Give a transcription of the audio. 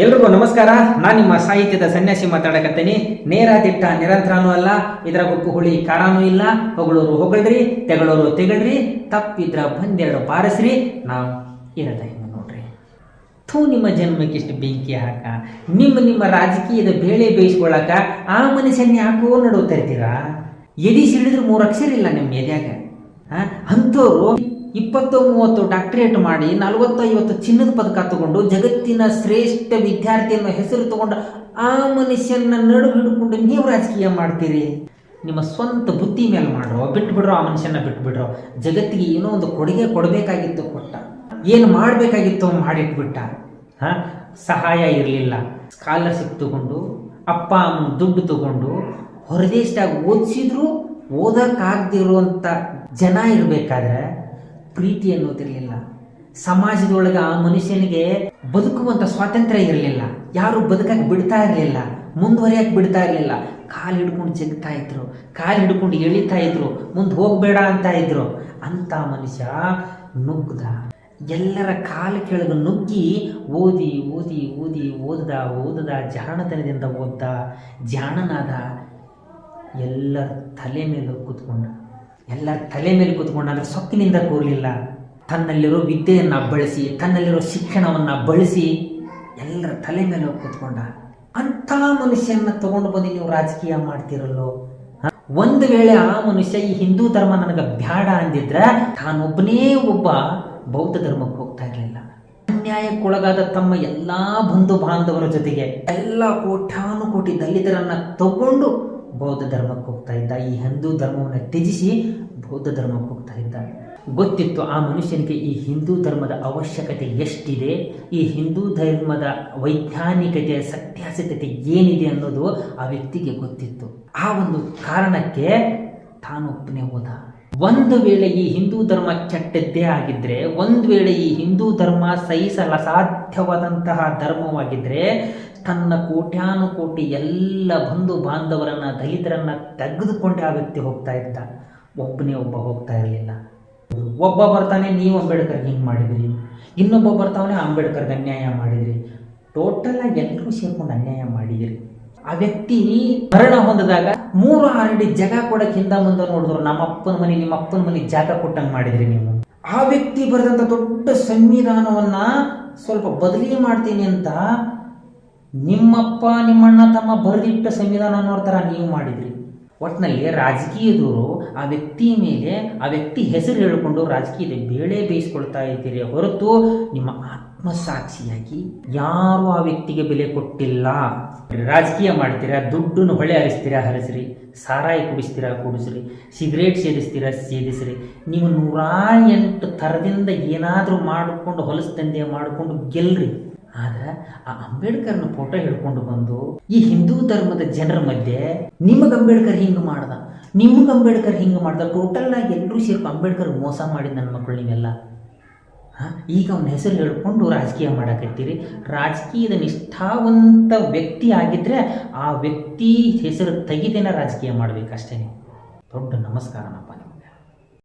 ಎಲ್ರಿಗೂ ನಮಸ್ಕಾರ. ನಾನು ನಿಮ್ಮ ಸಾಹಿತ್ಯದ ಸನ್ಯಾಸಿ ಮಾತಾಡಕತ್ತೀನಿ. ನೇರ ದಿಟ್ಟ ನಿರಂತರನೂ ಅಲ್ಲ, ಇದರ ಗುಪ್ಪು ಹುಳಿ ಕಾರಾನೂ ಇಲ್ಲ. ಹೊಗಳೂರು ಹೊಗಳ್ರಿ, ತೆಗಳೂರು ತೆಗಳ್ರಿ, ತಪ್ಪಿದ್ರ ಬಂದೆರಡು ಪಾರಸ್ರಿ. ನಾವು ಇರದ ಹಿಂಗೆ ನೋಡ್ರಿ. ಥೂ, ನಿಮ್ಮ ಜನ್ಮಕ್ಕೆ ಇಷ್ಟು ಬೆಂಕಿ ಹಾಕ. ನಿಮ್ಮ ನಿಮ್ಮ ರಾಜಕೀಯದ ಬೇಳೆ ಬೇಯಿಸ್ಕೊಳ್ಳಾಕ ಆ ಮನುಷ್ಯನ ಯಾಕೋ ನಡುವು ತರ್ತೀರಾ ಎದಿ ಸಿಡಿದ್ರೆ ಮೂರು ಅಕ್ಷರ ಇಲ್ಲ ನಿಮ್ಮ ಎದ್ಯಾಗ. ಅಂಥವ್ರು ಇಪ್ಪತ್ತು ಮೂವತ್ತು ಡಾಕ್ಟರೇಟ್ ಮಾಡಿ ನಲವತ್ತು ಐವತ್ತು ಚಿನ್ನದ ಪದಕ ತಗೊಂಡು ಜಗತ್ತಿನ ಶ್ರೇಷ್ಠ ವಿದ್ಯಾರ್ಥಿಯನ್ನು ಹೆಸರು ತಗೊಂಡು ಆ ಮನುಷ್ಯನ ನಡು ಹಿಡ್ಕೊಂಡು ನೀವು ರಾಜಕೀಯ ಮಾಡ್ತೀರಿ. ನಿಮ್ಮ ಸ್ವಂತ ಬುದ್ಧಿ ಮೇಲೆ ಮಾಡ್ರೋ, ಬಿಟ್ಬಿಡ್ರೋ, ಆ ಮನುಷ್ಯನ ಬಿಟ್ಬಿಡ್ರೋ, ಜಗತ್ತಿಗೆ ಏನೋ ಒಂದು ಕೊಡುಗೆ ಕೊಡಬೇಕಾಗಿತ್ತು ಕೊಟ್ಟ. ಏನು ಮಾಡಬೇಕಾಗಿತ್ತು ಮಾಡಿಟ್ಬಿಟ್ಟ. ಹಾಂ? ಸಹಾಯ ಇರಲಿಲ್ಲ. ಸ್ಕಾಲರ್ಶಿಪ್ ತಗೊಂಡು, ಅಪ್ಪ, ಅಮ್ಮ ದುಡ್ಡು ತಗೊಂಡು, ಹೊರದೇಶದಾಗ ಓದಿಸಿದ್ರು ಓದಕ್ಕಾಗದಿರುವಂಥ ಜನ ಇರಬೇಕಾದ್ರೆ ಪ್ರೀತಿ ಅನ್ನೋದಿರಲಿಲ್ಲ. ಸಮಾಜದೊಳಗೆ ಆ ಮನುಷ್ಯನಿಗೆ ಬದುಕುವಂಥ ಸ್ವಾತಂತ್ರ್ಯ ಇರಲಿಲ್ಲ. ಯಾರು ಬದುಕಕ್ಕೆ ಬಿಡ್ತಾ ಇರಲಿಲ್ಲ. ಮುಂದುವರಿಯಕ್ಕೆ ಬಿಡ್ತಾ ಇರಲಿಲ್ಲ. ಕಾಲು ಹಿಡ್ಕೊಂಡು ಜಗ್ತಾ ಇದ್ರು. ಕಾಲು ಹಿಡ್ಕೊಂಡು ಎಳಿತಾ ಇದ್ರು. ಮುಂದೆ ಹೋಗಬೇಡ ಅಂತ ಇದ್ರು. ಅಂಥ ಮನುಷ್ಯ ನುಗ್ಗದ ಎಲ್ಲರ ಕಾಲು ಕೆಳಗೆ ನುಗ್ಗಿ ಓದಿ ಓದಿ ಓದಿ, ಓದ್ದ, ಓದದ, ಜಾಣತನದಿಂದ ಓದ್ದ, ಜಾಣನಾದ ಎಲ್ಲರ ತಲೆ ಮೇಲೆ ಕೂತ್ಕೊಂಡ. ಎಲ್ಲರ ತಲೆ ಮೇಲೆ ಕೂತ್ಕೊಂಡ ಅಂದರೆ ಸೊಕ್ಕಿನಿಂದ ಕೂರಲಿಲ್ಲ. ತನ್ನಲ್ಲಿರೋ ವಿದ್ಯೆಯನ್ನು ಬಳಸಿ, ತನ್ನಲ್ಲಿರೋ ಶಿಕ್ಷಣವನ್ನು ಬಳಸಿ ಎಲ್ಲರ ತಲೆ ಮೇಲೆ ಕೂತ್ಕೊಂಡ. ಅಂಥ ಮನುಷ್ಯನ ತಗೊಂಡು ಬಂದು ನೀವು ರಾಜಕೀಯ ಮಾಡ್ತಿರಲ್ಲೋ? ಒಂದು ವೇಳೆ ಆ ಮನುಷ್ಯ ಈ ಹಿಂದೂ ಧರ್ಮ ನನಗೆ ಬ್ಯಾಡ ಅಂದಿದ್ರೆ ತಾನೊಬ್ಬನೇ ಒಬ್ಬ ಬೌದ್ಧ ಧರ್ಮಕ್ಕೆ ಹೋಗ್ತಾ ಇರಲಿಲ್ಲ. ಅನ್ಯಾಯಕ್ಕೊಳಗಾದ ತಮ್ಮ ಎಲ್ಲಾ ಬಂಧು ಬಾಂಧವರ ಜೊತೆಗೆ ಎಲ್ಲ ಕೋಟ್ಯಾನುಕೋಟಿ ದಲಿತರನ್ನ ತಗೊಂಡು ಬೌದ್ಧ ಧರ್ಮಕ್ಕೆ ಹೋಗ್ತಾ ಇದ್ದ, ಈ ಹಿಂದೂ ಧರ್ಮವನ್ನು ತ್ಯಜಿಸಿ ಬೌದ್ಧ ಧರ್ಮಕ್ಕೆ ಹೋಗ್ತಾ ಇದ್ದ. ಗೊತ್ತಿತ್ತು ಆ ಮನುಷ್ಯನಿಗೆ ಈ ಹಿಂದೂ ಧರ್ಮದ ಅವಶ್ಯಕತೆ ಎಷ್ಟಿದೆ, ಈ ಹಿಂದೂ ಧರ್ಮದ ವೈಜ್ಞಾನಿಕತೆ ಸತ್ಯಾಸತ್ಯತೆ ಏನಿದೆ ಅನ್ನೋದು ಆ ವ್ಯಕ್ತಿಗೆ ಗೊತ್ತಿತ್ತು. ಆ ಒಂದು ಕಾರಣಕ್ಕೆ ತಾನೊಬ್ಬನೇ ಹೋದ. ಒಂದು ವೇಳೆ ಈ ಹಿಂದೂ ಧರ್ಮ ಕೆಟ್ಟದ್ದೇ ಆಗಿದ್ರೆ, ಒಂದು ವೇಳೆ ಈ ಹಿಂದೂ ಧರ್ಮ ಸಹಿಸಲ ಸಾಧ್ಯವಾದಂತಹ ಧರ್ಮವಾಗಿದ್ರೆ ತನ್ನ ಕೋಟ್ಯಾನುಕೋಟಿ ಎಲ್ಲ ಬಂಧು ಬಾಂಧವರನ್ನ ದಲಿತರನ್ನ ತೆಗೆದುಕೊಂಡೇ ಆ ವ್ಯಕ್ತಿ ಹೋಗ್ತಾ ಇದ್ದ. ಒಬ್ಬನೇ ಒಬ್ಬ ಹೋಗ್ತಾ ಇರಲಿಲ್ಲ. ಒಬ್ಬ ಬರ್ತಾನೆ, ನೀವು ಅಂಬೇಡ್ಕರ್ ಹಿಂಗೆ ಮಾಡಿದಿರಿ. ಇನ್ನೊಬ್ಬ ಬರ್ತಾವನೆ ಅಂಬೇಡ್ಕರ್ಗೆ ಅನ್ಯಾಯ ಮಾಡಿದ್ರಿ. ಟೋಟಲ್ ಆಗಿ ಎಲ್ಲರೂ ಸೇರ್ಕೊಂಡು ಅನ್ಯಾಯ ಮಾಡಿದಿರಿ. ಆ ವ್ಯಕ್ತಿ ಮರಣ ಹೊಂದಿದಾಗ ಮೂರು ಆರಡಿ ಜಾಗ ಕೊಡಕ್ಕೆ ಹಿಂದ ಮುಂದೆ ನೋಡಿದ್ರು, ನಮ್ಮ ಅಪ್ಪನ ಮನೆ, ನಿಮ್ಮ ಅಪ್ಪನ ಮನೆ ಜಾಗ ಕೊಟ್ಟಂಗೆ ಮಾಡಿದ್ರಿ ನೀವು. ಆ ವ್ಯಕ್ತಿ ಬರೆದಂಥ ದೊಡ್ಡ ಸಂವಿಧಾನವನ್ನ ಸ್ವಲ್ಪ ಬದಲಿ ಮಾಡ್ತೀನಿ ಅಂತ ನಿಮ್ಮಪ್ಪ ನಿಮ್ಮಣ್ಣ ತಮ್ಮ ಬರೆದಿಟ್ಟ ಸಂವಿಧಾನ ನೋಡ್ತಾರ ನೀವು ಮಾಡಿದ್ರಿ. ಒಟ್ಟಿನಲ್ಲಿ ರಾಜಕೀಯದವರು ಆ ವ್ಯಕ್ತಿ ಮೇಲೆ, ಆ ವ್ಯಕ್ತಿ ಹೆಸರು ಹೇಳಿಕೊಂಡು ರಾಜಕೀಯದ ಬೇಳೆ ಬೇಯಿಸ್ಕೊಳ್ತಾ ಇದ್ದೀರಿ ಹೊರತು ನಿಮ್ಮ ಆತ್ಮಸಾಕ್ಷಿಯಾಗಿ ಯಾರು ಆ ವ್ಯಕ್ತಿಗೆ ಬೆಲೆ ಕೊಟ್ಟಿಲ್ಲ. ರಾಜಕೀಯ ಮಾಡ್ತೀರಾ, ದುಡ್ಡನ್ನು ಹೊಳೆ ಹರಿಸ್ತೀರಾ, ಹರಿಸ್ರಿ. ಸಾರಾಯಿ ಕುಡಿಸ್ತೀರಾ, ಕುಡಿಸ್ರಿ. ಸಿಗರೇಟ್ ಸೇದಿಸ್ತೀರಾ, ಸೇದಿಸ್ರಿ. ನೀವು ನೂರಾ ಎಂಟು ಥರದಿಂದ ಏನಾದರೂ ಮಾಡಿಕೊಂಡು ಹೊಲಸು ದಂಧೆ ಮಾಡಿಕೊಂಡು ಗೆಲ್ರಿ. ಆದ್ರೆ ಆ ಅಂಬೇಡ್ಕರ್ನ ಫೋಟೋ ಹಿಡ್ಕೊಂಡು ಬಂದು ಈ ಹಿಂದೂ ಧರ್ಮದ ಜನರ ಮಧ್ಯೆ ನಿಮಗೆ ಅಂಬೇಡ್ಕರ್ ಹಿಂಗೆ ಮಾಡ್ದ? ನಿಮಗೆ ಅಂಬೇಡ್ಕರ್ ಹಿಂಗೆ ಮಾಡ್ದ? ಟೋಟಲ್ ಆಗಿ ಎಲ್ಲರೂ ಸೇರ್ಪ ಅಂಬೇಡ್ಕರ್ ಮೋಸ ಮಾಡಿದ ನನ್ನ ಮಕ್ಕಳು ನೀವೆಲ್ಲ. ಈಗ ಅವನ ಹೆಸರು ಹೇಳ್ಕೊಂಡು ರಾಜಕೀಯ ಮಾಡಕತ್ತೀರಿ. ರಾಜಕೀಯದ ನಿಷ್ಠಾವಂತ ವ್ಯಕ್ತಿ ಆಗಿದ್ರೆ ಆ ವ್ಯಕ್ತಿ ಹೆಸರು ತೆಗಿದೇನ ರಾಜಕೀಯ ಮಾಡ್ಬೇಕಷ್ಟೇ ದೊಡ್ಡ ನಮಸ್ಕಾರನಪ್ಪ ನಿಮಗೆ.